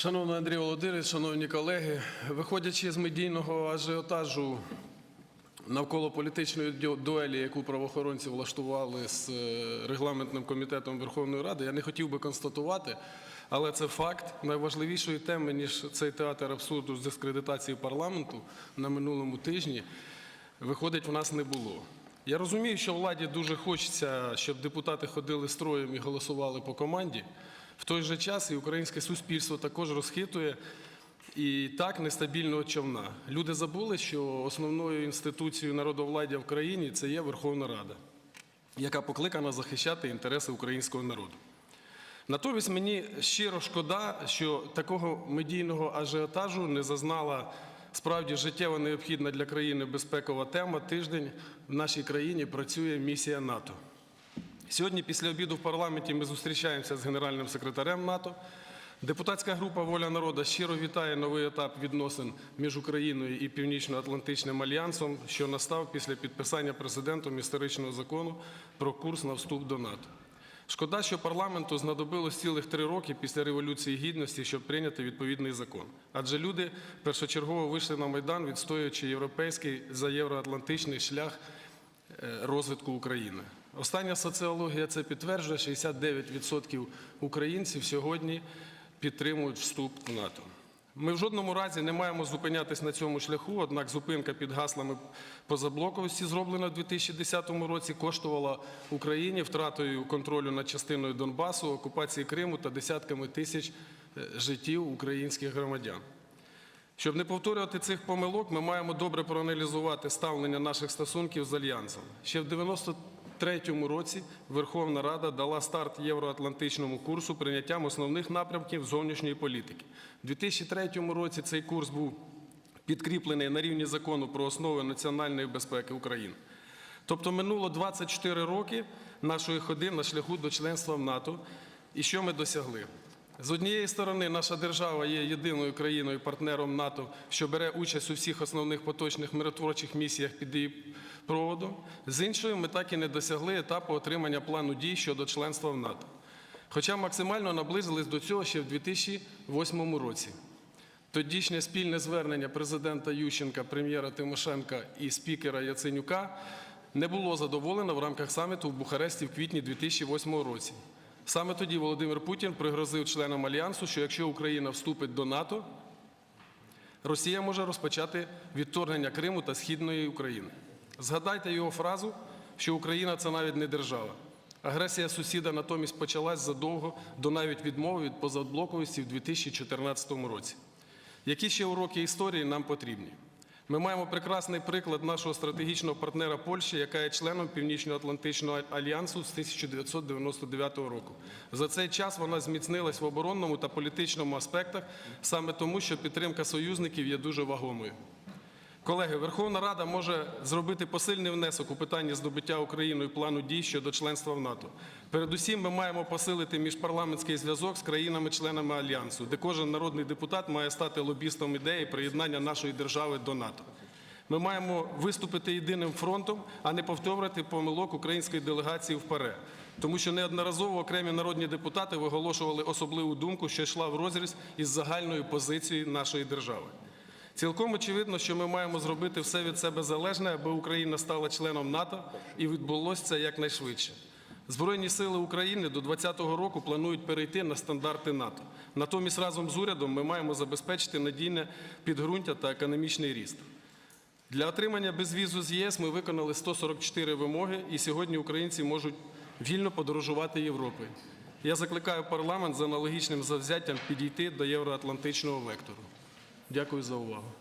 Шановний Андрій Володимирович, шановні колеги, виходячи з медійного ажіотажу навколо політичної дуелі, яку правоохоронці влаштували з е, регламентним комітетом Верховної Ради, я не хотів би констатувати, але це факт найважливішої теми, ніж цей театр абсурду з дискредитації парламенту на минулому тижні, виходить, в нас не було. Я розумію, що владі дуже хочеться, щоб депутати ходили строєм і голосували по команді. В той же час і українське суспільство також розхитує і так нестабільного човна. Люди забули, що основною інституцією народовладдя в країні це є Верховна Рада, яка покликана захищати інтереси українського народу. Натомість мені щиро шкода, що такого медійного ажіотажу не зазнала справді життєво необхідна для країни безпекова тема. Тиждень в нашій країні працює місія НАТО. Сьогодні, після обіду в парламенті, ми зустрічаємося з генеральним секретарем НАТО. Депутатська група Воля народу щиро вітає новий етап відносин між Україною і Північно-Атлантичним альянсом, що настав після підписання президентом історичного закону про курс на вступ до НАТО. Шкода, що парламенту знадобилось цілих три роки після Революції Гідності, щоб прийняти відповідний закон. Адже люди першочергово вийшли на Майдан, відстоюючи європейський за євроатлантичний шлях розвитку України. Остання соціологія це підтверджує, 69% українців сьогодні підтримують вступ в НАТО. Ми в жодному разі не маємо зупинятись на цьому шляху, однак зупинка під гаслами позаблоковості, зроблена в 2010 році, коштувала Україні втратою контролю над частиною Донбасу, окупації Криму та десятками тисяч е, життів українських громадян. Щоб не повторювати цих помилок, ми маємо добре проаналізувати ставлення наших стосунків з Альянсом. Ще в 93-му році Верховна Рада дала старт євроатлантичному курсу прийняттям основних напрямків зовнішньої політики. У 2003 році цей курс був підкріплений на рівні закону про основи національної безпеки України. Тобто минуло 24 роки нашої ходи на шляху до членства в НАТО. І що ми досягли? З однієї сторони, наша держава є єдиною країною партнером НАТО, що бере участь у всіх основних поточних миротворчих місіях під її проводом. З іншої, ми так і не досягли етапу отримання плану дій щодо членства в НАТО. Хоча максимально наблизились до цього ще в 2008 році. Тодішнє спільне звернення президента Ющенка, прем'єра Тимошенка і спікера Яценюка не було задоволено в рамках саміту в Бухаресті в квітні 2008 році. Саме тоді Володимир Путін пригрозив членам альянсу, що якщо Україна вступить до НАТО, Росія може розпочати відторгнення Криму та Східної України. Згадайте його фразу, що Україна це навіть не держава. Агресія сусіда натомість почалась задовго до навіть відмови від позаблоковості в 2014 році. Які ще уроки історії нам потрібні? Ми маємо прекрасний приклад нашого стратегічного партнера Польщі, яка є членом Північно-Атлантичного альянсу з 1999 року. За цей час вона зміцнилась в оборонному та політичному аспектах, саме тому, що підтримка союзників є дуже вагомою. Колеги, Верховна Рада може зробити посильний внесок у питанні здобуття Україною плану дій щодо членства в НАТО. Передусім, ми маємо посилити міжпарламентський зв'язок з країнами-членами альянсу, де кожен народний депутат має стати лобістом ідеї приєднання нашої держави до НАТО. Ми маємо виступити єдиним фронтом, а не повторювати помилок української делегації в ПАРЕ. Тому що неодноразово окремі народні депутати виголошували особливу думку, що йшла в розріз із загальною позицією нашої держави. Цілком очевидно, що ми маємо зробити все від себе залежне, аби Україна стала членом НАТО і відбулося це якнайшвидше. Збройні сили України до 2020 року планують перейти на стандарти НАТО. Натомість разом з урядом ми маємо забезпечити надійне підґрунтя та економічний ріст. Для отримання безвізу з ЄС ми виконали 144 вимоги, і сьогодні українці можуть вільно подорожувати Європою. Я закликаю парламент з аналогічним завзяттям підійти до євроатлантичного вектору. Дякую за увагу.